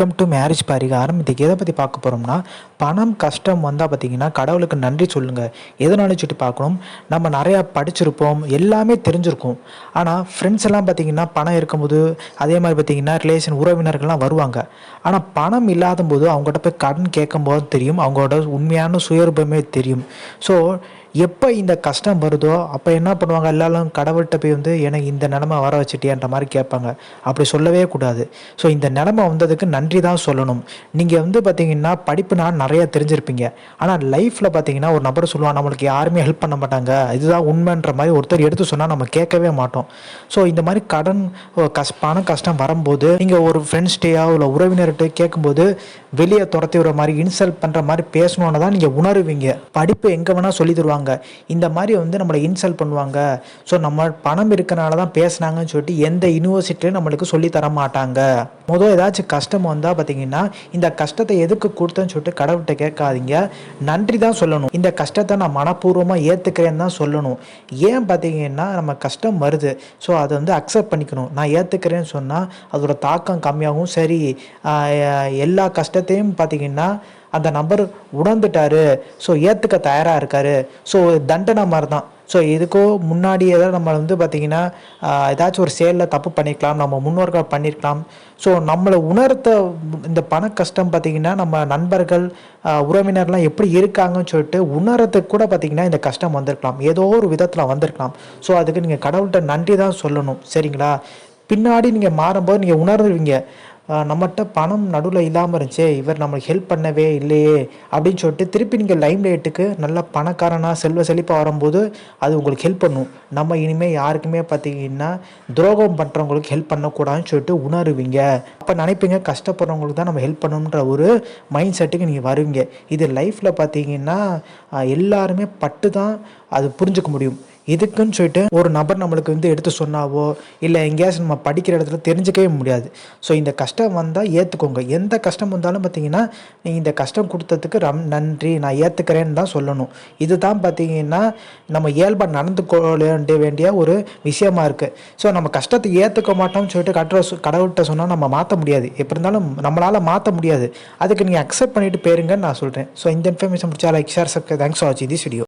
Welcome to marriage பரிகாரம். இதுக்கு எதை பற்றி பார்க்க போகிறோம்னா பணம் கஷ்டம் வந்தால் பார்த்தீங்கன்னா கடவுளுக்கு நன்றி சொல்லுங்கள் எதனால சுட்டி பார்க்கணும்? நம்ம நிறையா படிச்சிருப்போம் எல்லாமே தெரிஞ்சிருக்கும். ஆனால் ஃப்ரெண்ட்ஸ் எல்லாம் பார்த்தீங்கன்னா பணம் இருக்கும்போது அதே மாதிரி பார்த்தீங்கன்னா ரிலேஷன் உறவினர்கள்லாம் வருவாங்க. ஆனால் பணம் இல்லாத போது அவங்ககிட்ட போய் கடன் கேட்கும்போது தெரியும் அவங்களோட உண்மையான சுயரூபமே தெரியும். ஸோ எப்போ இந்த கஷ்டம் வருதோ அப்போ என்ன பண்ணுவாங்க? எல்லாரும் கடவுள்கிட்ட போய் வந்து எனக்கு இந்த நிலமை வர வச்சுட்டியான்ற மாதிரி கேட்பாங்க. அப்படி சொல்லவே கூடாது. ஸோ இந்த நிலமை வந்ததுக்கு நன்றி தான் சொல்லணும். நீங்கள் வந்து பார்த்தீங்கன்னா படிப்புனா நிறையா தெரிஞ்சிருப்பீங்க. ஆனால் லைஃப்பில் பார்த்தீங்கன்னா ஒரு நபர் சொல்லுவான் நம்மளுக்கு யாருமே ஹெல்ப் பண்ண மாட்டாங்க. இதுதான் உண்மைன்ற மாதிரி ஒருத்தர் எடுத்து சொன்னால் நம்ம கேட்கவே மாட்டோம். ஸோ இந்த மாதிரி கடன் ஓ, கஷ் பணம் கஷ்டம் வரும்போது நீங்கள் ஒரு ஃப்ரெண்ட்ஸ்டையோ இல்லை உறவினர்கிட்ட கேட்கும்போது வெளியே துரத்தி விடுற மாதிரி இன்சல்ட் பண்ணுற மாதிரி பேசணுன்னு தான் நீங்கள் உணருவீங்க. படிப்பு எங்கே வேணால் சொல்லி தருவாங்க. இந்த மாதிரி வந்து நம்மளை இன்சல்ட் பண்ணுவாங்க. ஸோ நம்ம பணம் இருக்கிறனால தான் பேசுனாங்கன்னு சொல்லிட்டு எந்த யூனிவர்சிட்டியும் நம்மளுக்கு சொல்லி தர மாட்டாங்க முதல் ஏதாச்சும் கஷ்டம் வந்தால் பார்த்தீங்கன்னா இந்த கஷ்டத்தை எதுக்கு கொடுத்தேன்னு சொல்லிட்டு கடவுள்கிட்ட கேட்காதீங்க. நன்றி தான் சொல்லணும். இந்த கஷ்டத்தை நான் மனப்பூர்வமாக ஏற்றுக்கிறேன்னு தான் சொல்லணும். ஏன் பார்த்தீங்கன்னா நம்ம கஷ்டம் வருது. ஸோ அதை வந்து அக்செப்ட் பண்ணிக்கணும். நான் ஏற்றுக்கிறேன்னு சொன்னால் அதோட தாக்கம் கம்மியாகும் சரி எல்லா கஷ்டத்தையும் பார்த்தீங்கன்னா அந்த நபர் உணர்ந்துட்டாரு. ஸோ ஏற்றுக்க தயாராக இருக்காரு. ஸோ தண்டனை மாதிரி தான் ஸோ இதுக்கோ முன்னாடி ஏதாவது நம்ம வந்து பார்த்திங்கன்னா ஏதாச்சும் ஒரு செயலில் தப்பு பண்ணியிருக்கலாம் நம்ம முன்னோர்கள் பண்ணியிருக்கலாம் ஸோ நம்மளை உணர்த்த இந்த பண கஷ்டம் பார்த்திங்கன்னா நம்ம நண்பர்கள் உறவினர்லாம் எப்படி இருக்காங்கன்னு சொல்லிட்டு உணரத்துக்கு கூட பார்த்திங்கன்னா இந்த கஷ்டம் வந்திருக்கலாம். ஏதோ ஒரு விதத்தில் வந்திருக்கலாம். ஸோ அதுக்கு நீங்கள் கடவுள்கிட்ட நன்றி தான் சொல்லணும். சரிங்களா? பின்னாடி நீங்கள் மாறும்போது நீங்கள் உணர்வீங்க நம்மகிட்ட பணம் நடுவில் இல்லாமல் இருந்துச்சே இவர் நம்மளுக்கு ஹெல்ப் பண்ணவே இல்லையே அப்படின்னு சொல்லிட்டு திருப்பி நீங்கள் லைம் லைட்டுக்கு நல்ல பணக்காரனாக செல்வ செழிப்பாக வரும்போது அது உங்களுக்கு ஹெல்ப் பண்ணும். நம்ம இனிமேல் யாருக்குமே பார்த்தீங்கன்னா துரோகம் பண்ணுறவங்களுக்கு ஹெல்ப் பண்ணக்கூடாதுன்னு சொல்லிட்டு உணருவீங்க. அப்போ நினைப்பீங்க கஷ்டப்படுறவங்களுக்கு தான் நம்ம ஹெல்ப் பண்ணணுன்ற ஒரு மைண்ட் செட்டுக்கு நீங்கள் வருவீங்க. இது லைஃப்பில் பார்த்தீங்கன்னா எல்லாருமே பட்டு தான் அது புரிஞ்சுக்க முடியும். இதுக்குன்னு சொல்லிட்டு ஒரு நபர் நம்மளுக்கு வந்து எடுத்து சொன்னாவோ இல்லை எங்கேயாச்சும் நம்ம படிக்கிற இடத்துல தெரிஞ்சுக்கவே முடியாது. ஸோ இந்த கஷ்டம் வந்தால் ஏற்றுக்கோங்க எந்த கஷ்டம் வந்தாலும் பார்த்தீங்கன்னா நீ இந்த கஷ்டம் கொடுத்ததுக்கு ரம் நன்றி. நான் ஏற்றுக்கிறேன்னு தான் சொல்லணும். இதுதான் பார்த்தீங்கன்னா நம்ம இயல்பாக நடந்து கொள்ள வேண்டிய ஒரு விஷயமா இருக்குது ஸோ நம்ம கஷ்டத்தை ஏற்றுக்க மாட்டோம்னு சொல்லிட்டு கட்டுற கடவுள்கிட்ட சொன்னால் நம்ம மாற்ற முடியாது. எப்படி இருந்தாலும் நம்மளால் மாற்ற முடியாது. அதுக்கு நீங்கள் அக்செப்ட் பண்ணிட்டு போயிருங்கன்னு நான் சொல்கிறேன் ஸோ இந்த இன்ஃபர்மேஷன் முடிச்சா like share subscribe thanks for வாட்சிங் திஸ் வீடியோ